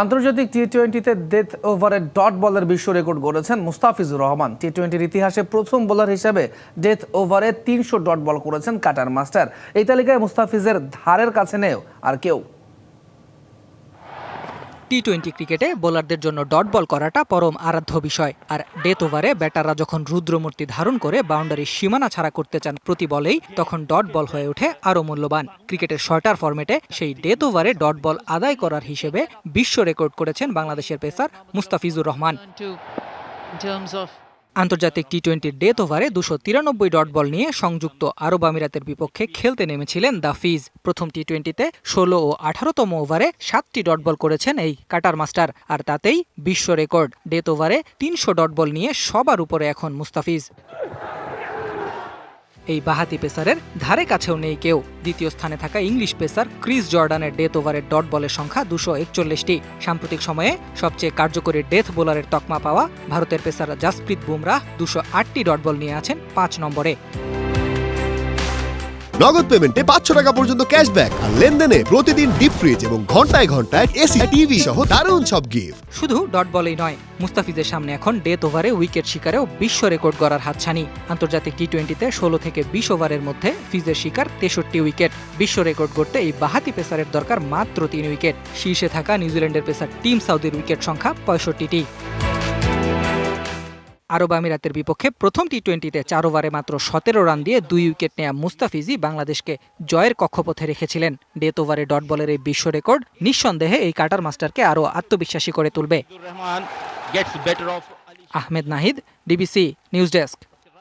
আন্তর্জাতিক টি টোয়েন্টিতে ডেথ ওভারে ডট বলের বিশ্ব রেকর্ড গড়েছেন মুস্তাফিজুর রহমান। টি টোয়েন্টির ইতিহাসে প্রথম বোলার হিসেবে ডেথ ওভারে তিনশো ডট বল করেছেন কাটার মাস্টার। এই তালিকায় মুস্তাফিজের ধারের কাছে নেও আর কেউ। টি টোয়েন্টি ক্রিকেটে বোলারদের জন্য ডট বল করাটা পরম আরাধ্য বিষয়। আর ডেথ ওভারে ব্যাটাররা যখন রুদ্রমূর্তি ধারণ করে বাউন্ডারির সীমানা ছাড়া করতে চান প্রতি বলেই তখন ডট বল হয়ে ওঠে আরও মূল্যবান। ক্রিকেটের শর্টার ফর্মেটে সেই ডেথ ওভারে ডট বল আদায় করার হিসেবে বিশ্ব রেকর্ড করেছেন বাংলাদেশের পেসার মুস্তাফিজুর রহমান। আন্তর্জাতিক টি টোয়েন্টির ডেথ ওভারে দুশো তিরানব্বই ডট বল নিয়ে সংযুক্ত আরব আমিরাতের বিপক্ষে খেলতে নেমেছিলেন দ্য ফিজ। প্রথম টি টোয়েন্টিতে ষোলো ও আঠারোতম ওভারে সাতটি ডট বল করেছেন এই কাটার মাস্টার, আর তাতেই বিশ্ব রেকর্ড ডেথ ওভারে তিনশো ডট বল নিয়ে সবার উপরে এখন মুস্তাফিজ। এই বাহাতি পেসারের ধারে কাছেও নেই কেউ। দ্বিতীয় স্থানে থাকা ইংলিশ পেসার ক্রিস জর্ডানের ডেথ ওভারের ডট বলের সংখ্যা দুশো একচল্লিশটি। সাম্প্রতিক সময়ে সবচেয়ে কার্যকরী ডেথ বোলারের তকমা পাওয়া ভারতের পেসার জাসপ্রীত বুমরাহ দুশো আটটি ডট বল নিয়ে আছেন পাঁচ নম্বরে। নগদ পেমেন্টে পাঁচশো টাকা পর্যন্ত ক্যাশব্যাক আর লেনদেনে প্রতিদিন ডিপ ফ্রিজ এবং ঘন্টায় ঘন্টায় এসি টিভি সহ দারুণ সব গিফট শুধু ডট বলেই নয়, মুস্তাফিজের সামনে এখন ডেথ ওভারে উইকেট শিকারেও বিশ্ব রেকর্ড গড়ার হাতছানি। আন্তর্জাতিক টি টোয়েন্টিতে ষোলো থেকে বিশ ওভারের মধ্যে ফিজের শিকার তেষট্টি উইকেট বিশ্ব রেকর্ড করতে এই বাহাতি পেসারের দরকার মাত্র তিন উইকেট শীর্ষে থাকা নিউজিল্যান্ডের পেসার টিম সাউদির উইকেট সংখ্যা পঁয়ষট্টিটি। আরব আমিরাতের বিপক্ষে প্রথম টি টোয়েন্টিতে চার ওভারে মাত্র সতেরো রান দিয়ে দুই উইকেট নেয়া মুস্তাফিজি বাংলাদেশকে জয়ের কক্ষপথে রেখেছিলেন। ডেথ ওভারে ডট বলের এই বিশ্ব রেকর্ড নিঃসন্দেহে এই কাটার মাস্টারকে আরও আত্মবিশ্বাসী করে তুলবে। Ahmed Nahid DBC news desk.